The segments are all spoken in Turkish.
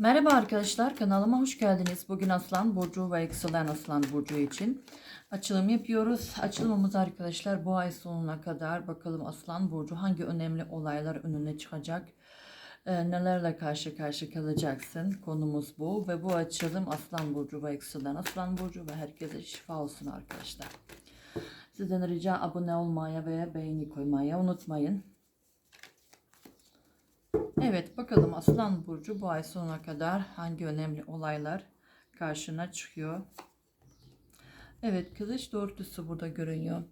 Merhaba arkadaşlar kanalıma hoş geldiniz. Bugün Aslan Burcu ve Yükselen Aslan Burcu için açılım yapıyoruz. Açılımımız arkadaşlar bu ay sonuna kadar bakalım Aslan Burcu hangi önemli olaylar önüne çıkacak. Ee, nelerle karşı karşı kalacaksın. Konumuz bu ve bu açılım Aslan Burcu ve Yükselen Aslan Burcu ve herkese şifa olsun arkadaşlar. Sizden rica abone olmaya ve beğeni koymaya unutmayın. Evet bakalım Aslan Burcu bu ay sonuna kadar hangi önemli olaylar karşına çıkıyor. Evet kılıç dörtlüsü burada görünüyor.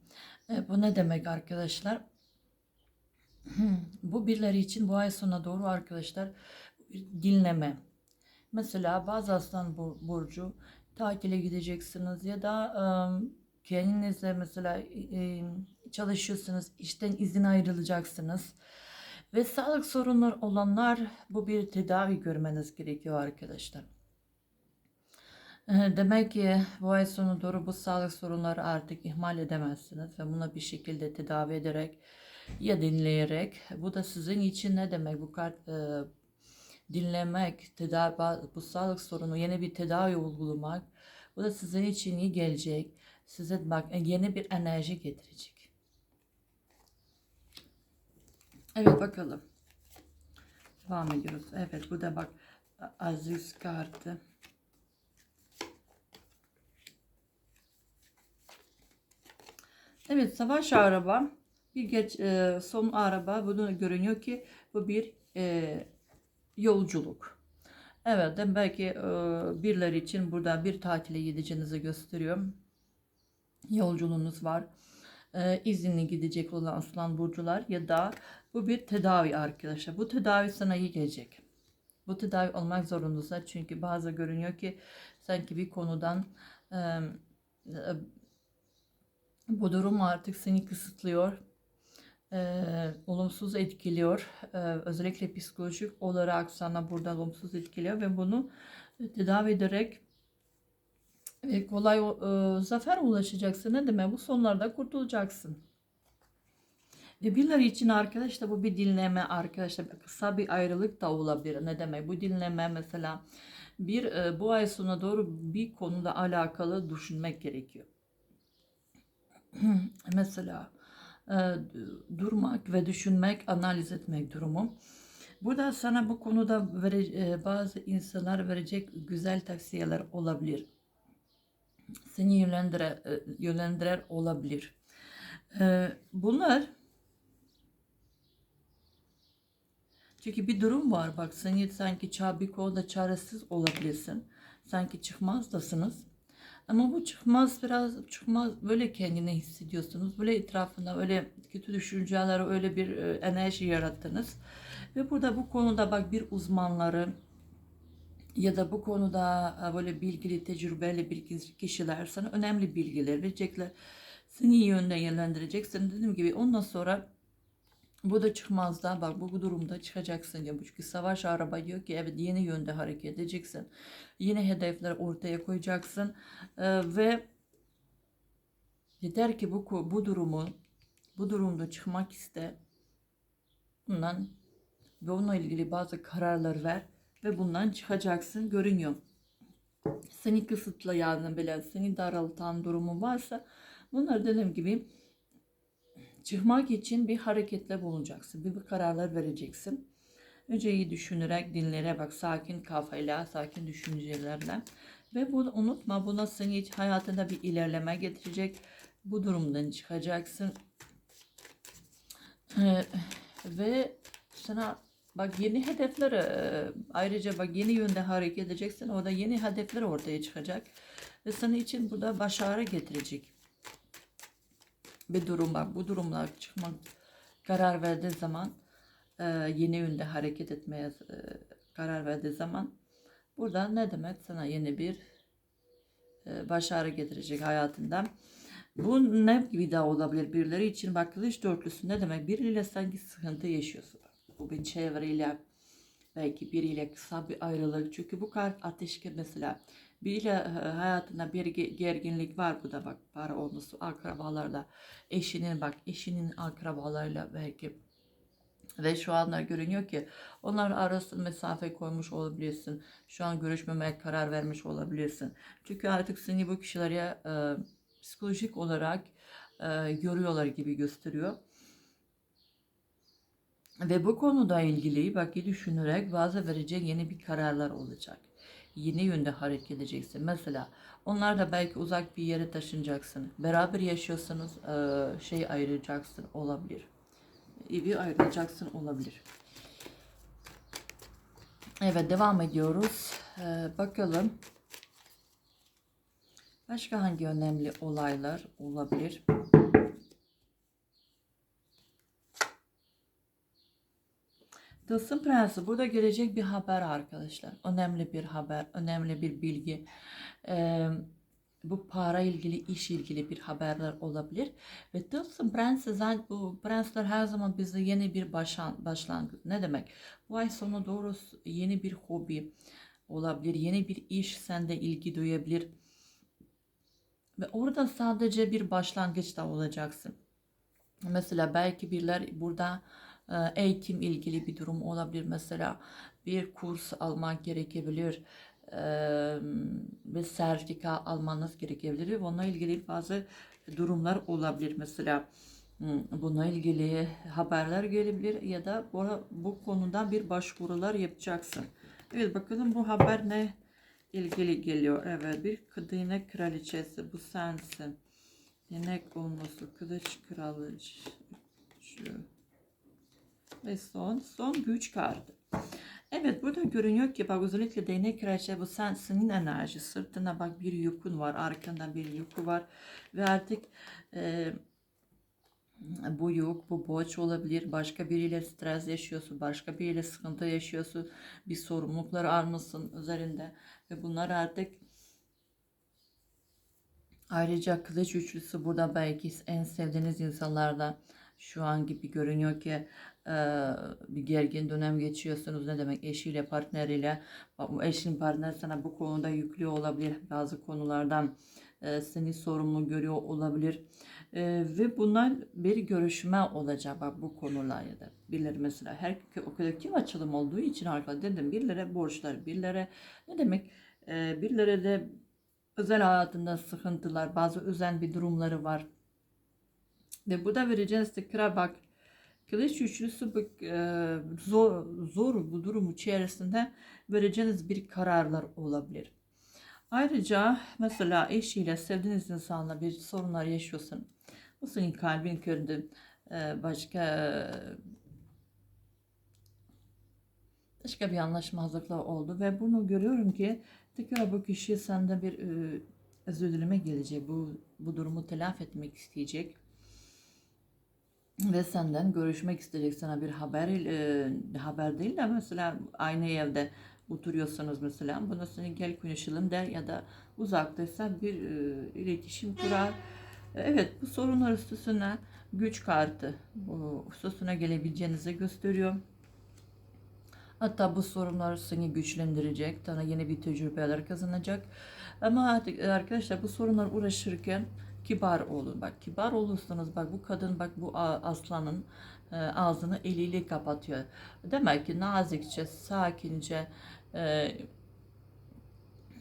E, bu ne demek arkadaşlar? Bu birileri için bu ay sonuna doğru arkadaşlar dinleme. Mesela bazı Aslan Bur- Burcu tatile gideceksiniz ya da e, kendinize mesela e, çalışıyorsunuz işten izin ayrılacaksınız. Ve sağlık sorunları olanlar bu bir tedavi görmeniz gerekiyor arkadaşlar. Ee, Demek ki bu ay sonu doğru bu sağlık sorunları artık ihmal edemezsiniz ve buna bir şekilde tedavi ederek ya dinleyerek bu da sizin için ne demek bu kart e, dinlemek, tedavi, bu sağlık sorunu yeni bir tedavi uygulamak bu da sizin için iyi gelecek. Size bak yeni bir enerji getirecek. Evet bakalım. Devam ediyoruz. Evet bu da bak Aziz kartı. Evet savaş araba bir geç e, son araba bunu görünüyor ki bu bir e, yolculuk. Evet de belki e, birileri için burada bir tatile gideceğinizi gösteriyor. Yolculuğunuz var. E, izinli gidecek olan aslan burcular ya da bu bir tedavi arkadaşlar. Bu tedavi sana iyi gelecek. Bu tedavi olmak zorundasın çünkü bazı görünüyor ki sanki bir konudan e, e, bu durum artık seni kısıtlıyor, e, olumsuz etkiliyor. E, özellikle psikolojik olarak sana burada olumsuz etkiliyor ve bunu tedavi ederek ve kolay e, zafer ulaşacaksın. Ne demek? Bu sonlarda kurtulacaksın. Ve birileri için arkadaşlar bu bir dinleme arkadaşlar kısa bir ayrılık da olabilir. Ne demek? Bu dinleme mesela bir e, bu ay sonuna doğru bir konuda alakalı düşünmek gerekiyor. mesela e, durmak ve düşünmek, analiz etmek durumu. Burada sana bu konuda vere, e, bazı insanlar verecek güzel tavsiyeler olabilir. Seni yönlendirer, e, yönlendirer olabilir. E, bunlar çünkü bir durum var bak seni sanki ça- bir konuda çaresiz olabilirsin. Sanki çıkmazdasınız. Ama bu çıkmaz biraz çıkmaz böyle kendine hissediyorsunuz. Böyle etrafında öyle kötü düşünceler öyle bir e, enerji yarattınız. Ve burada bu konuda bak bir uzmanları ya da bu konuda e, böyle bilgili, tecrübeli bir kişiler sana önemli bilgiler verecekler. Seni iyi yönde yönlendireceksin. Dediğim gibi ondan sonra bu da çıkmazda bak bu durumda çıkacaksın ya çünkü savaş araba diyor ki evet yeni yönde hareket edeceksin. Yeni hedefler ortaya koyacaksın Ee, ve yeter ki bu bu durumu bu durumda çıkmak iste. Bundan ve onunla ilgili bazı kararlar ver ve bundan çıkacaksın görünüyor. Seni kısıtlayan bile seni daraltan durumu varsa bunlar dediğim gibi çıkmak için bir hareketle bulunacaksın. Bir, bir kararlar vereceksin. Önce iyi düşünerek, dinlere bak, sakin kafayla, sakin düşüncelerle. Ve bunu unutma, bu seni hiç hayatında bir ilerleme getirecek. Bu durumdan çıkacaksın. Ee, ve sana bak yeni hedefler e, ayrıca bak yeni yönde hareket edeceksin. Orada yeni hedefler ortaya çıkacak. Ve senin için bu da başarı getirecek bir durum var. Bu durumlar çıkmak karar verdiği zaman yeni yönde hareket etmeye karar verdiği zaman burada ne demek sana yeni bir başarı getirecek hayatında. Bu ne gibi de olabilir birileri için bak kılıç dörtlüsü ne demek biriyle sanki sıkıntı yaşıyorsun. Bu bir çevreyle belki biriyle kısa bir ayrılık çünkü bu kart ateş mesela biriyle e, hayatında bir gerginlik var bu da bak para olması akrabalarla eşinin bak eşinin akrabalarıyla belki Ve şu anlar görünüyor ki onlar arasında mesafe koymuş olabilirsin. Şu an görüşmemeye karar vermiş olabilirsin. Çünkü artık seni bu kişilere e, psikolojik olarak e, görüyorlar gibi gösteriyor. Ve bu konuda ilgili iyi düşünerek bazı verecek yeni bir kararlar olacak. Yeni yönde hareket edeceksin. Mesela onlar da belki uzak bir yere taşınacaksın. Beraber yaşıyorsanız e, şey ayıracaksın olabilir. Evi ayrılacaksın olabilir. Evet devam ediyoruz. Ee, bakalım. Başka hangi önemli olaylar olabilir? Tılsım Prensi burada gelecek bir haber arkadaşlar. Önemli bir haber, önemli bir bilgi. Ee, bu para ilgili, iş ilgili bir haberler olabilir. Ve Tılsım Prensi zaten bu prensler her zaman bize yeni bir başlan, başlangıç. Ne demek? Bu ay sonu doğru yeni bir hobi olabilir. Yeni bir iş sende ilgi duyabilir. Ve orada sadece bir başlangıçta olacaksın. Mesela belki birler burada eğitim ilgili bir durum olabilir. Mesela bir kurs almak gerekebilir ve sertifika almanız gerekebilir. Ve ilgili bazı durumlar olabilir. Mesela hmm, bununla ilgili haberler gelebilir ya da bu, bu konuda bir başvurular yapacaksın. Evet bakalım bu haber ne ilgili geliyor. Evet bir değnek kraliçesi bu sensin. Değnek olması kılıç kraliçesi. Ve son son güç kartı. Evet burada görünüyor ki bak özellikle değnek kraliçe bu sen senin enerji. Sırtına bak bir yükün var arkanda bir yükü var ve artık e, bu yük bu borç olabilir. Başka biriyle stres yaşıyorsun başka biriyle sıkıntı yaşıyorsun. Bir sorumluluklar almışsın üzerinde ve bunlar artık ayrıca kılıç üçlüsü burada belki en sevdiğiniz insanlardan şu an gibi görünüyor ki bir gergin dönem geçiyorsunuz. Ne demek eşiyle partneriyle. Bu eşin partner sana bu konuda yüklü olabilir. Bazı konulardan e, seni sorumlu görüyor olabilir. E, ve bunlar bir görüşme olacak bak bu konularda. Birileri mesela her kolektif açılım olduğu için arkadaşlar dedim birlere borçlar, birlere ne demek e, birlere de özel hayatında sıkıntılar, bazı özel bir durumları var. Ve burada vereceğiniz tekrar bak Kılıç üçlüsü e, zor, zor bu durum içerisinde vereceğiniz bir kararlar olabilir. Ayrıca mesela eşiyle sevdiğiniz insanla bir sorunlar yaşıyorsun. Bu senin kalbin kırdı. E, başka başka bir anlaşmazlıklar oldu ve bunu görüyorum ki tekrar bu kişi sende bir e, özür dileme gelecek. Bu, bu durumu telafi etmek isteyecek ve senden görüşmek isteyecek sana bir haber e, haber değil de mesela aynı evde oturuyorsanız mesela buna seni gel konuşalım der ya da uzaktaysa bir e, iletişim kurar. Evet bu sorunlar üstüne güç kartı üstüne gelebileceğinizi gösteriyor. Hatta bu sorunlar seni güçlendirecek, sana yeni bir tecrübeler kazanacak. Ama artık arkadaşlar bu sorunlar uğraşırken kibar olun. Bak kibar olursanız bak bu kadın bak bu aslanın e, ağzını eliyle kapatıyor. Demek ki nazikçe, sakince e,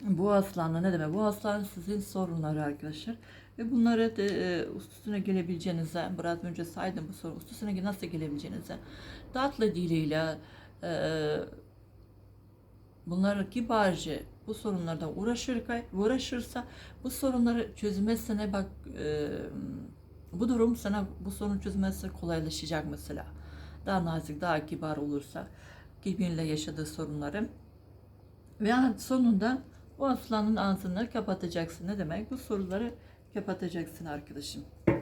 bu aslanla ne demek? Bu aslan sizin sorunları arkadaşlar. Ve bunları da e, üstüne gelebileceğinize, biraz önce saydım bu soru, üstüne nasıl gelebileceğinize, tatlı diliyle, e, bunları kibarca bu sorunlardan uğraşırken, uğraşırsa bu sorunları çözmesine bak e, bu durum sana bu sorun çözmesi kolaylaşacak mesela. Daha nazik, daha kibar olursa kiminle yaşadığı sorunları ve sonunda bu aslanın ağzını kapatacaksın. Ne demek? Bu soruları kapatacaksın arkadaşım.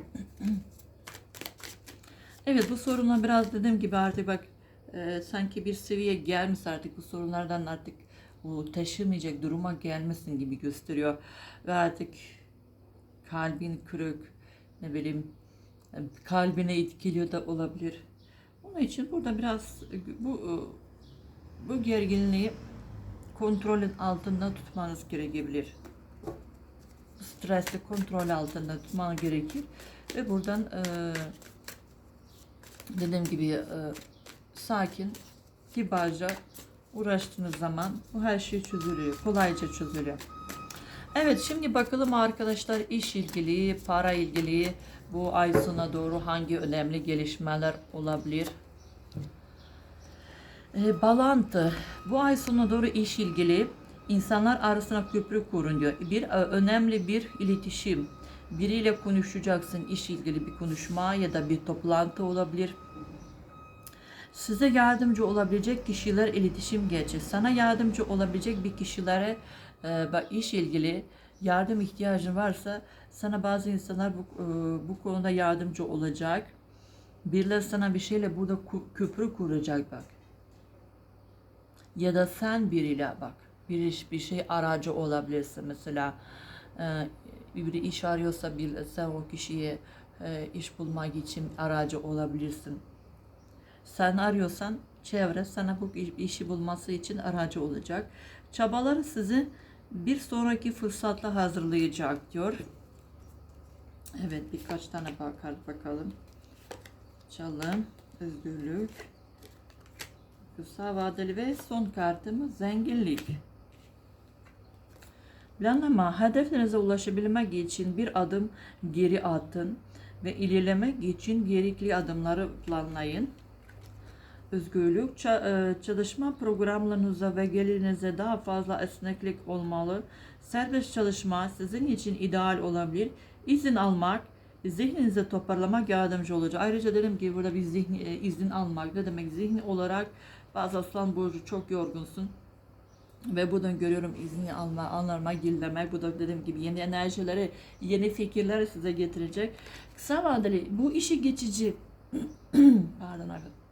evet bu sorunlar biraz dediğim gibi artık bak e, sanki bir seviye gelmiş artık bu sorunlardan artık bu taşımayacak duruma gelmesin gibi gösteriyor. Ve artık kalbin kırık, ne bileyim kalbine etkiliyor da olabilir. Onun için burada biraz bu bu gerginliği kontrolün altında tutmanız gerekebilir. Stresli kontrol altında tutman gerekir ve buradan e, dediğim gibi e, sakin, kibarca uğraştığınız zaman bu her şey çözülüyor. Kolayca çözülüyor. Evet şimdi bakalım arkadaşlar iş ilgili, para ilgili bu ay sona doğru hangi önemli gelişmeler olabilir? E, bağlantı. Bu ay sonuna doğru iş ilgili insanlar arasında köprü kurun diyor. Bir e, önemli bir iletişim. Biriyle konuşacaksın iş ilgili bir konuşma ya da bir toplantı olabilir. Size yardımcı olabilecek kişiler iletişim geçecek. Sana yardımcı olabilecek bir kişilere e, iş ilgili yardım ihtiyacın varsa sana bazı insanlar bu, e, bu konuda yardımcı olacak. Birileri sana bir şeyle burada köprü kuracak bak ya da sen biriyle bak bir iş bir şey aracı olabilirsin mesela e, biri iş arıyorsa bir sen o kişiye e, iş bulmak için aracı olabilirsin sen arıyorsan çevre sana bu iş- işi bulması için aracı olacak çabaları sizi bir sonraki fırsatla hazırlayacak diyor evet birkaç tane bakar bakalım çalım özgürlük Kısa vadeli ve son kartımız zenginlik. Planlama, hedeflerinize ulaşabilmek için bir adım geri atın ve ilerlemek için gerekli adımları planlayın. Özgürlük, e, çalışma programlarınıza ve gelirinize daha fazla esneklik olmalı. Serbest çalışma sizin için ideal olabilir. İzin almak, zihninizi toparlamak yardımcı olacak. Ayrıca dedim ki burada bir zihni, e, izin almak ne demek? Zihni olarak bazı aslan burcu çok yorgunsun. Ve buradan görüyorum izni alma, anlarma, gillemek. Bu da dediğim gibi yeni enerjileri, yeni fikirleri size getirecek. Kısa vadeli bu işi geçici. Pardon arkadaşlar.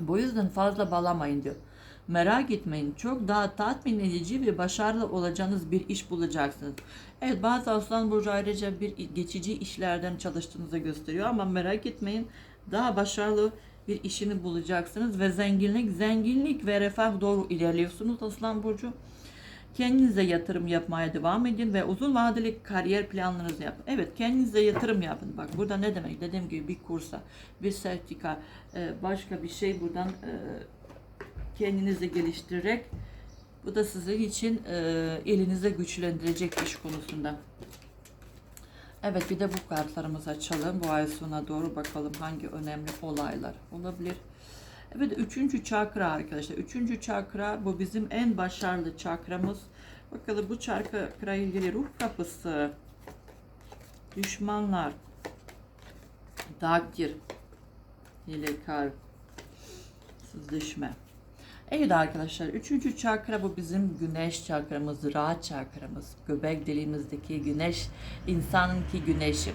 Bu yüzden fazla bağlamayın diyor. Merak etmeyin. Çok daha tatmin edici ve başarılı olacağınız bir iş bulacaksınız. Evet bazı aslan burcu ayrıca bir geçici işlerden çalıştığınızı gösteriyor ama merak etmeyin. Daha başarılı bir işini bulacaksınız ve zenginlik, zenginlik ve refah doğru ilerliyorsunuz aslan burcu. Kendinize yatırım yapmaya devam edin ve uzun vadeli kariyer planlarınızı yapın. Evet kendinize yatırım yapın. Bak burada ne demek? Dediğim gibi bir kursa, bir sertifika, e, başka bir şey buradan e, kendinizi geliştirerek bu da sizin için e, elinize güçlendirecek iş konusunda. Evet bir de bu kartlarımızı açalım. Bu ay sonuna doğru bakalım hangi önemli olaylar olabilir. Evet üçüncü çakra arkadaşlar. Üçüncü çakra bu bizim en başarılı çakramız. Bakalım bu çakra ilgili ruh kapısı, düşmanlar, takdir, hilekar, sızlaşma. Evet arkadaşlar üçüncü çakra bu bizim güneş çakramız, rahat çakramız. Göbek deliğimizdeki güneş, insanınki güneşi.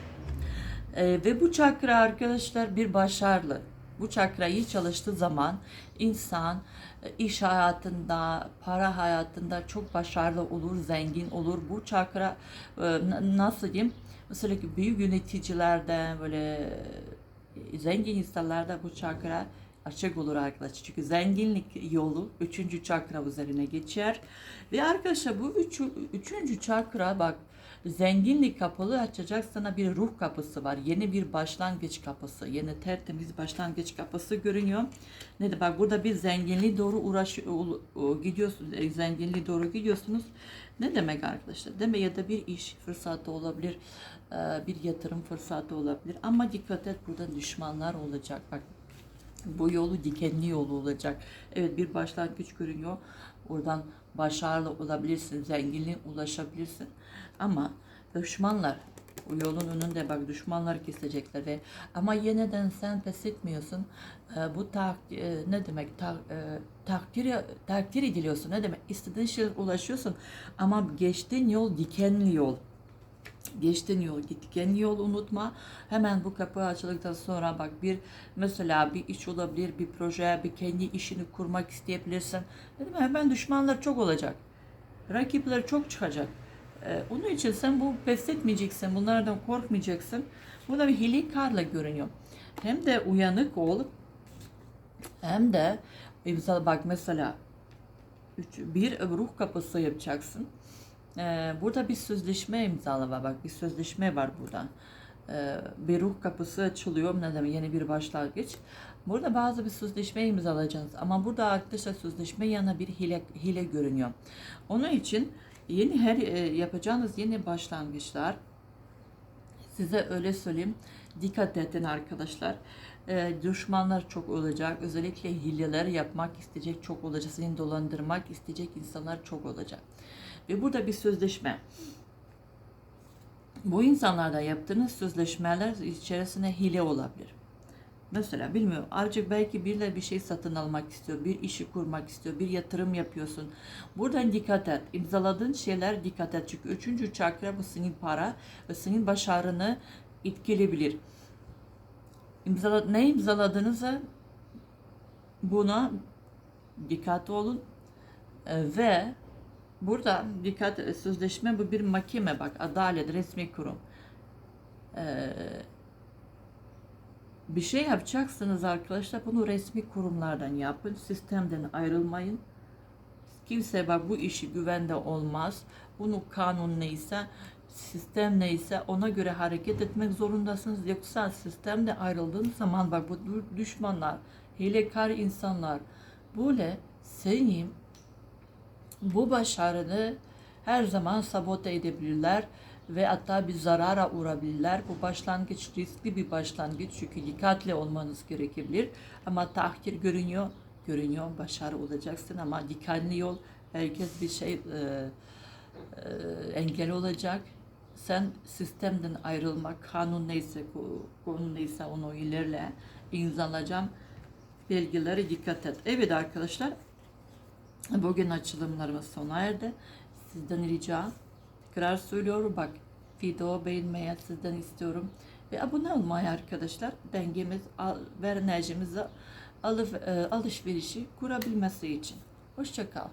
Ee, ve bu çakra arkadaşlar bir başarılı. Bu çakra iyi çalıştığı zaman insan e, iş hayatında, para hayatında çok başarılı olur, zengin olur. Bu çakra e, nasıl diyeyim? Ki büyük yöneticilerden böyle e, zengin insanlarda bu çakra açık olur arkadaşlar. Çünkü zenginlik yolu üçüncü çakra üzerine geçer. Ve arkadaşlar bu üç, üçüncü çakra bak zenginlik kapılı açacak sana bir ruh kapısı var. Yeni bir başlangıç kapısı. Yeni tertemiz başlangıç kapısı görünüyor. Ne de bak burada bir zenginliğe doğru uğraş gidiyorsunuz. e, Zenginliğe doğru gidiyorsunuz. Ne demek arkadaşlar? Deme ya da bir iş fırsatı olabilir. e, Bir yatırım fırsatı olabilir. Ama dikkat et burada düşmanlar olacak. Bak bu yolu dikenli yolu olacak. Evet bir başlangıç görünüyor. Oradan başarılı olabilirsin, zenginliğe ulaşabilirsin. Ama düşmanlar o yolun önünde bak düşmanlar kesecekler ve ama yeniden sen pes etmiyorsun. Ee, bu tak, e, ne demek tak, e, takdir takdir ediliyorsun. Ne demek? İstediğin şeye ulaşıyorsun ama geçtiğin yol dikenli yol geçtiğin yol gittiğin yol unutma. Hemen bu kapı açıldıktan sonra bak bir mesela bir iş olabilir, bir proje, bir kendi işini kurmak isteyebilirsin. Dedim hemen düşmanlar çok olacak. Rakipler çok çıkacak. Ee, onun için sen bu pes etmeyeceksin. Bunlardan korkmayacaksın. Burada bir hilikarla görünüyor. Hem de uyanık ol hem de imza bak mesela üç, bir ruh kapısı yapacaksın. Ee, burada bir sözleşme imzalı var. Bak bir sözleşme var burada. e, bir ruh kapısı açılıyor. Ne demek? Yeni bir başlangıç. Burada bazı bir sözleşme imzalayacaksınız. Ama burada arkadaşlar sözleşme yanına bir hile, hile görünüyor. Onun için yeni her e, yapacağınız yeni başlangıçlar size öyle söyleyeyim. Dikkat edin arkadaşlar. Ee, düşmanlar çok olacak. Özellikle hileler yapmak isteyecek çok olacak. Seni dolandırmak isteyecek insanlar çok olacak. Ve burada bir sözleşme. Bu insanlarla yaptığınız sözleşmeler içerisinde hile olabilir. Mesela bilmiyorum azıcık belki birileri bir şey satın almak istiyor, bir işi kurmak istiyor, bir yatırım yapıyorsun. Buradan dikkat et. İmzaladığın şeyler dikkat et. Çünkü üçüncü çakra bu senin para ve senin başarını etkileyebilir. İmzala, ne imzaladığınızı buna dikkatli olun Ee, ve burada dikkat sözleşme bu bir mahkeme bak adalet resmi kurum. Ee, bir şey yapacaksınız arkadaşlar bunu resmi kurumlardan yapın. Sistemden ayrılmayın. Kimse bak bu işi güvende olmaz. Bunu kanun neyse, sistem neyse ona göre hareket etmek zorundasınız. Yoksa sistemde ayrıldığınız zaman bak bu düşmanlar, hilekar insanlar böyle senin bu başarını her zaman sabote edebilirler ve hatta bir zarara uğrabilirler. Bu başlangıç riskli bir başlangıç çünkü dikkatli olmanız gerekebilir. Ama tahkir görünüyor, görünüyor başarı olacaksın ama dikkatli ol. Herkes bir şey e, e, engel olacak. Sen sistemden ayrılmak, kanun neyse, konu neyse onu ilerle. imzalayacağım belgelere dikkat et. Evet arkadaşlar, bugün açılımlarımız sona erdi. Sizden rica tekrar söylüyorum bak video beğenmeyi sizden istiyorum ve abone olmayı arkadaşlar dengemiz ve enerjimizi alıp e, alışverişi kurabilmesi için. Hoşçakal.